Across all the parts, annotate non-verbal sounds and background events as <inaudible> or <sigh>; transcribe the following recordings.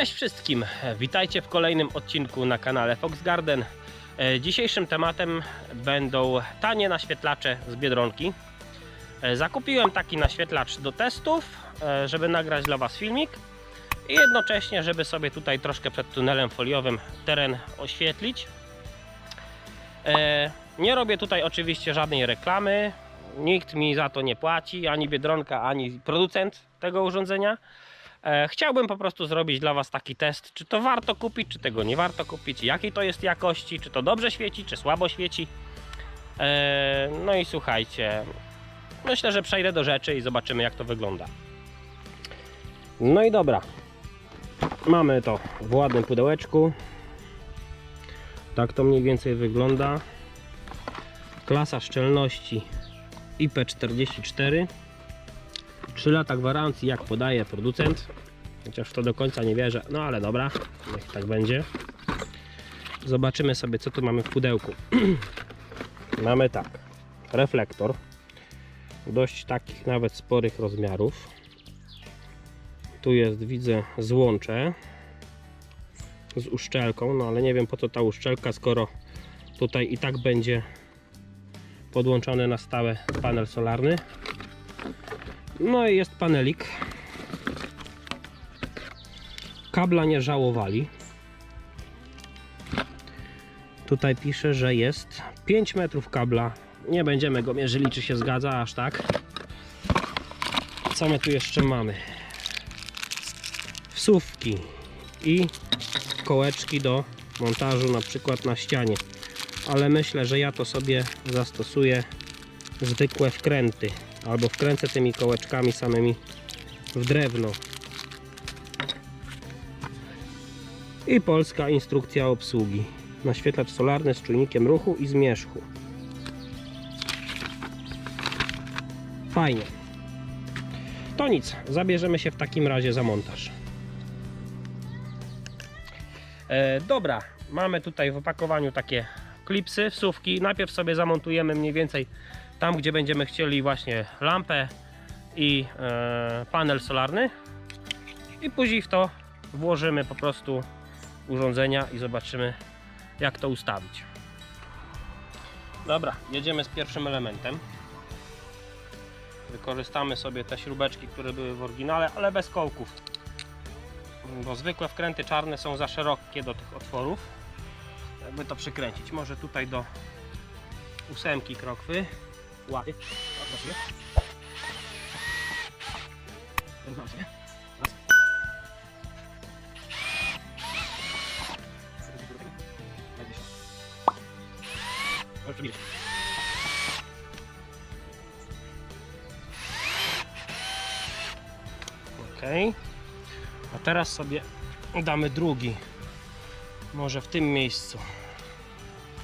Cześć wszystkim, witajcie w kolejnym odcinku na kanale Fox Garden. E, Dzisiejszym tematem będą tanie naświetlacze z Biedronki. E, Zakupiłem taki naświetlacz do testów, e, żeby nagrać dla Was filmik i jednocześnie, żeby sobie tutaj troszkę przed tunelem foliowym teren oświetlić. Nie robię tutaj oczywiście żadnej reklamy, nikt mi za to nie płaci, ani Biedronka, ani producent tego urządzenia. E, Chciałbym po prostu zrobić dla Was taki test, czy to warto kupić, czy tego nie warto kupić, jakiej to jest jakości, czy to dobrze świeci, czy słabo świeci. E, No i słuchajcie, myślę, że przejdę do rzeczy i zobaczymy jak to wygląda. No i dobra, mamy to w ładnym pudełeczku. Tak to mniej więcej wygląda. Klasa szczelności IP44. 3 lata gwarancji, jak podaje producent. Chociaż w to do końca nie wierzę, no ale dobra, niech tak będzie. Zobaczymy sobie, co tu mamy w pudełku. <clears throat> mamy tak, reflektor, dość takich nawet sporych rozmiarów. Tu jest, widzę, złącze z uszczelką, no ale nie wiem po co ta uszczelka, skoro tutaj i tak będzie podłączony na stałe panel solarny. No i jest panelik. Kabla nie żałowali. Tutaj pisze, że jest 5 metrów kabla. Nie będziemy go mierzyli, czy się zgadza aż tak. Co my tu jeszcze mamy? Wsówki i kołeczki do montażu na przykład na ścianie. Ale myślę, że ja to sobie zastosuję zwykłe wkręty albo wkręcę tymi kołeczkami samymi w drewno. I polska instrukcja obsługi. Naświetlacz solarny z czujnikiem ruchu i zmierzchu. Fajnie. To nic, zabierzemy się w takim razie za montaż. E, dobra, mamy tutaj w opakowaniu takie klipsy, wsówki. Najpierw sobie zamontujemy mniej więcej tam gdzie będziemy chcieli właśnie lampę i e, panel solarny. I później w to włożymy po prostu urządzenia i zobaczymy jak to ustawić. Dobra, jedziemy z pierwszym elementem. Wykorzystamy sobie te śrubeczki, które były w oryginale, ale bez kołków. Bo zwykłe wkręty czarne są za szerokie do tych otworów. Jakby to przykręcić, może tutaj do ósemki krokwy łapy. Proszę. Proszę. Raz. Proszę widzieć. Ok. A teraz sobie damy drugi. Może w tym miejscu.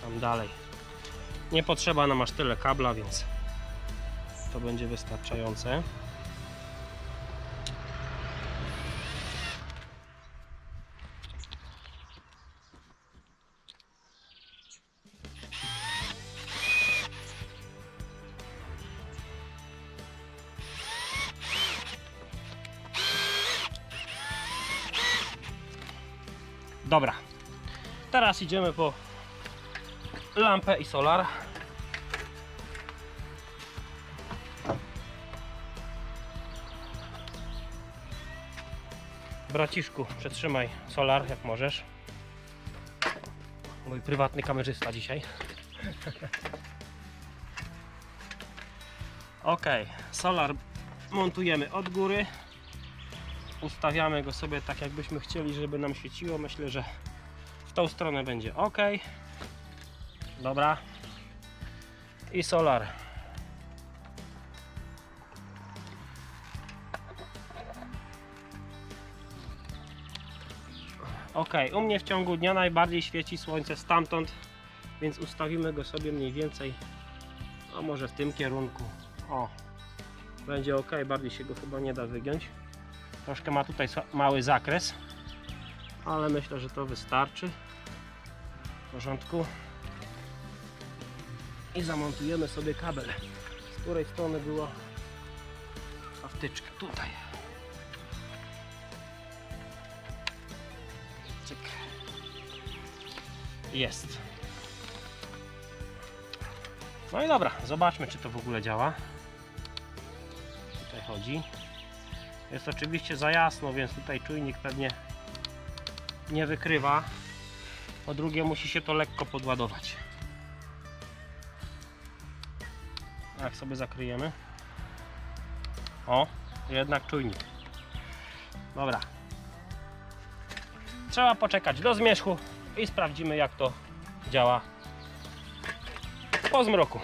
Tam dalej. Nie potrzeba nam aż tyle kabla, więc to będzie wystarczające. Dobra. Teraz idziemy po lampę i solar. Braciszku, przetrzymaj solar jak możesz. Mój prywatny kamerzysta dzisiaj. <laughs> Ok, solar montujemy od góry. Ustawiamy go sobie tak jakbyśmy chcieli, żeby nam świeciło. Myślę, że w tą stronę będzie ok. Dobra. I solar. Ok, u mnie w ciągu dnia najbardziej świeci słońce stamtąd, więc ustawimy go sobie mniej więcej, a może w tym kierunku. O, będzie ok, bardziej się go chyba nie da wygiąć. Troszkę ma tutaj mały zakres, ale myślę, że to wystarczy. W porządku. I zamontujemy sobie kabel, z której strony była wtyczka. Tutaj. Jest. No i dobra, zobaczmy czy to w ogóle działa. Tutaj chodzi. Jest oczywiście za jasno, więc tutaj czujnik pewnie nie wykrywa. Po drugie musi się to lekko podładować. Jak sobie zakryjemy. O, jednak czujnik. Dobra. Trzeba poczekać do zmierzchu i sprawdzimy jak to działa po zmroku.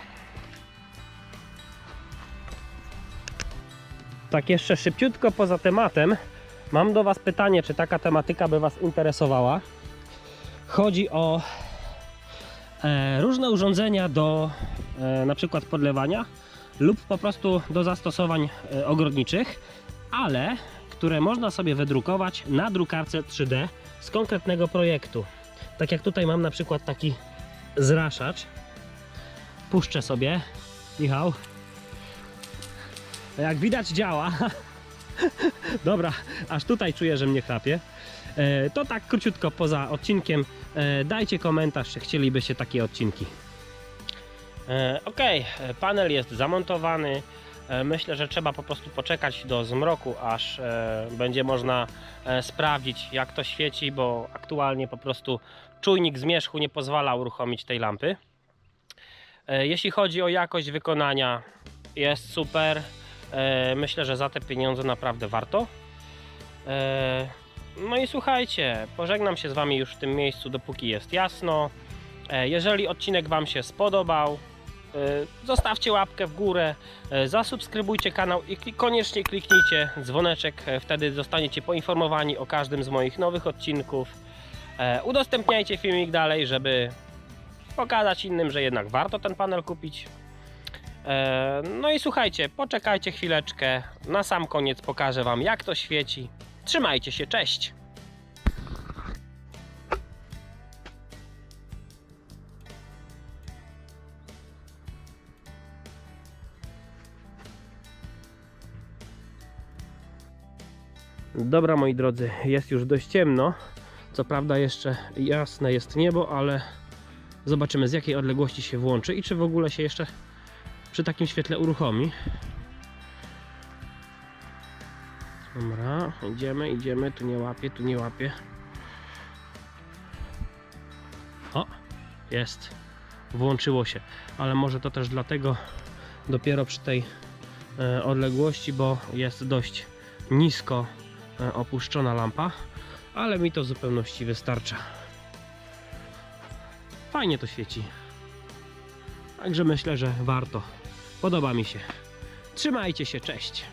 Tak jeszcze szybciutko poza tematem mam do Was pytanie, czy taka tematyka by Was interesowała. Chodzi o e, różne urządzenia do e, na przykład podlewania lub po prostu do zastosowań e, ogrodniczych, ale które można sobie wydrukować na drukarce 3D z konkretnego projektu. Tak jak tutaj mam na przykład taki zraszacz. Puszczę sobie. Michał. Jak widać działa. <laughs> Dobra, aż tutaj czuję, że mnie chrapie. E, To tak króciutko poza odcinkiem. E, Dajcie komentarz, czy chcielibyście takie odcinki. Ok, panel jest zamontowany. E, Myślę, że trzeba po prostu poczekać do zmroku, aż e, będzie można e, sprawdzić, jak to świeci, bo aktualnie po prostu czujnik zmierzchu nie pozwala uruchomić tej lampy. Jeśli chodzi o jakość wykonania, jest super. Myślę, że za te pieniądze naprawdę warto. No i słuchajcie, pożegnam się z Wami już w tym miejscu, dopóki jest jasno. Jeżeli odcinek Wam się spodobał, zostawcie łapkę w górę, e, zasubskrybujcie kanał i koniecznie kliknijcie dzwoneczek, e, wtedy zostaniecie poinformowani o każdym z moich nowych odcinków. E, Udostępniajcie filmik dalej, żeby pokazać innym, że jednak warto ten panel kupić. E, No i słuchajcie, poczekajcie chwileczkę. Na sam koniec pokażę Wam, jak to świeci. Trzymajcie się, cześć! Dobra moi drodzy, jest już dość ciemno. Co prawda jeszcze jasne jest niebo, ale zobaczymy z jakiej odległości się włączy i czy w ogóle się jeszcze przy takim świetle uruchomi. Dobra, idziemy, idziemy, tu nie łapie, tu nie łapie. O, jest. Włączyło się, ale może to też dlatego dopiero przy tej e, odległości, bo jest dość nisko opuszczona lampa, ale mi to w zupełności wystarcza. Fajnie to świeci. Także myślę, że warto. Podoba mi się. Trzymajcie się, cześć.